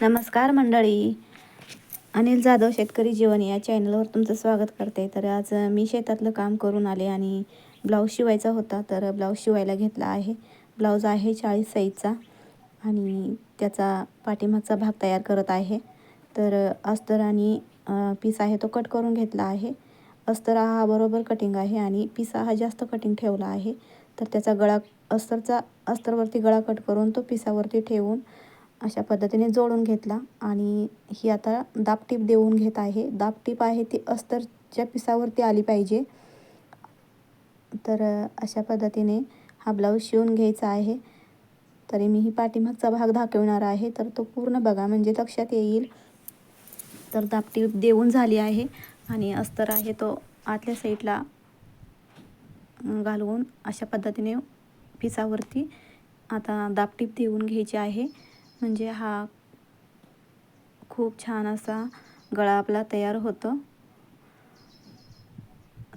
नमस्कार मंडळी. अनिल जाधव शेतकरी जीवन या चॅनलवर तुमचं स्वागत करते. तर आज मी शेतातलं काम करून आले आणि ब्लाऊज शिवायचा होता तर ब्लाऊज शिवायला घेतला आहे. ब्लाऊज आहे चाळीस साईजचा आणि त्याचा पाठीमागचा भाग तयार करत आहे. तर अस्तर आणि पीस आहे तो कट करून घेतला आहे. अस्तर हा बरोबर कटिंग आहे आणि पिसा हा जास्त कटिंग ठेवला आहे. तर त्याचा गळा अस्तरचा अस्तरवरती गळा कट करून तो पिसावरती ठेवून अशा पद्धतीने जोडून घेतला आणि ही आता दाबटीप देऊन घेत आहे. दापटीप आहे ती अस्तरच्या पिसावरती आली पाहिजे. तर अशा पद्धतीने हा ब्लाऊज शिवून घ्यायचा आहे. तरी मी ही पाठीमागचा भाग दाखवणार आहे. तर तो पूर्ण बघा म्हणजे लक्षात येईल. तर दाबटीप देऊन झाली आहे आणि अस्तर आहे तो आतल्या साईडला घालवून अशा पद्धतीने पिसावरती आता दापटीप देऊन घ्यायची आहे. म्हणजे हा खूप छान असा गळा आपला तयार होतो.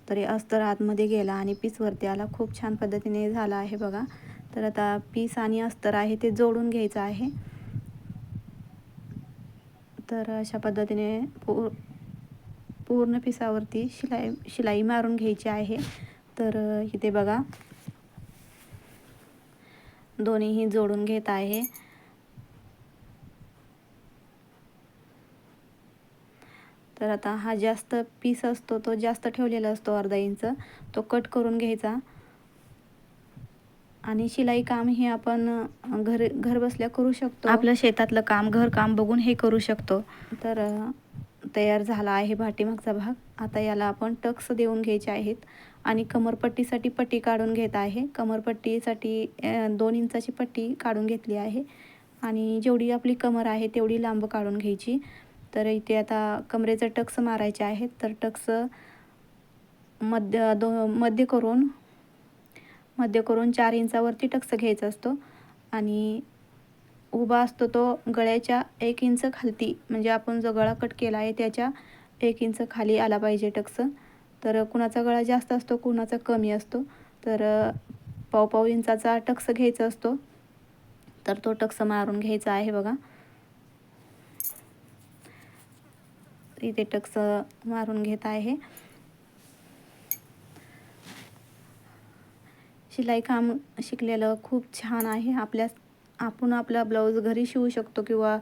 तरी अस्तर आतमध्ये गेला आणि पीसवरती आला. खूप छान पद्धतीने झाला आहे बघा. तर आता पीस आणि अस्तर आहे ते जोडून घ्यायचं आहे. तर अशा पद्धतीने पू पूर्ण पिसावरती शिलाई शिलाई मारून घ्यायची आहे. तर इथे बघा. दोन्हीही जोडून घेत आहे. तर आता हा जास्त पीस असतो तो जास्त ठेवलेला असतो अर्धा इंच. तो कट करून घ्यायचा. आणि शिलाई काम हे आपण घर घर बसल्या करू शकतो. आपलं शेतातलं काम घरकाम बघून हे करू शकतो. तर तयार झाला आहे पाठीमागचा भाग. आता याला आपण टक्स देऊन घ्यायचे आहेत. आणि कमरपट्टीसाठी पट्टी काढून घेत आहे. कमरपट्टीसाठी दोन इंचाची पट्टी काढून घेतली आहे. आणि जेवढी आपली कमर आहे तेवढी लांब काढून घ्यायची. तर इथे आता कमरेचं टक्स मारायचे आहेत. तर टक्स मध्य दो मध्य करून मध्य करून चार इंचावरती टक्स घ्यायचा असतो. आणि उभा असतो तो गळ्याच्या एक इंच खालती. म्हणजे आपण जो गळा कट केला आहे त्याच्या एक इंच खाली आला पाहिजे टक्स. तर कुणाचा गळा जास्त असतो कुणाचा कमी असतो. तर पाव पाव इंचाचा टक्स घ्यायचा असतो. तर तो टक्स मारून घ्यायचा आहे बघा. इथे टक्स मारून घेत आहे. शिलाई काम शिकलेलं खूप छान आहे. आपल्या आपण आपला ब्लाऊज घरी शिवू शकतो किंवा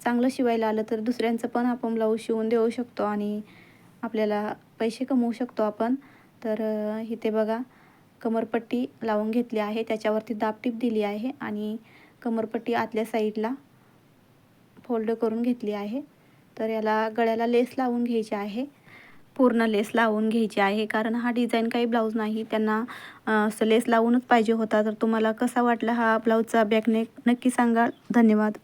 चांगलं शिवायला आलं तर दुसऱ्यांचं पण आपण ब्लाऊज शिवून देऊ शकतो आणि आपल्याला पैसे कमवू शकतो आपण. तर इथे बघा कमरपट्टी लावून घेतली आहे. त्याच्यावरती दाबटीप दिली आहे आणि कमरपट्टी आतल्या साईडला फोल्ड करून घेतली आहे. तर याला गळ्याला लेस लावून घ्यायची आहे. पूर्ण लेस लावून घ्यायची आहे. कारण हा डिझाईन काही ब्लाऊज नाही. त्यांना असं लेस लावूनच पाहिजे होता. तर तुम्हाला कसा वाटला हा ब्लाऊजचा बॅकनेक नक्की सांगा. धन्यवाद.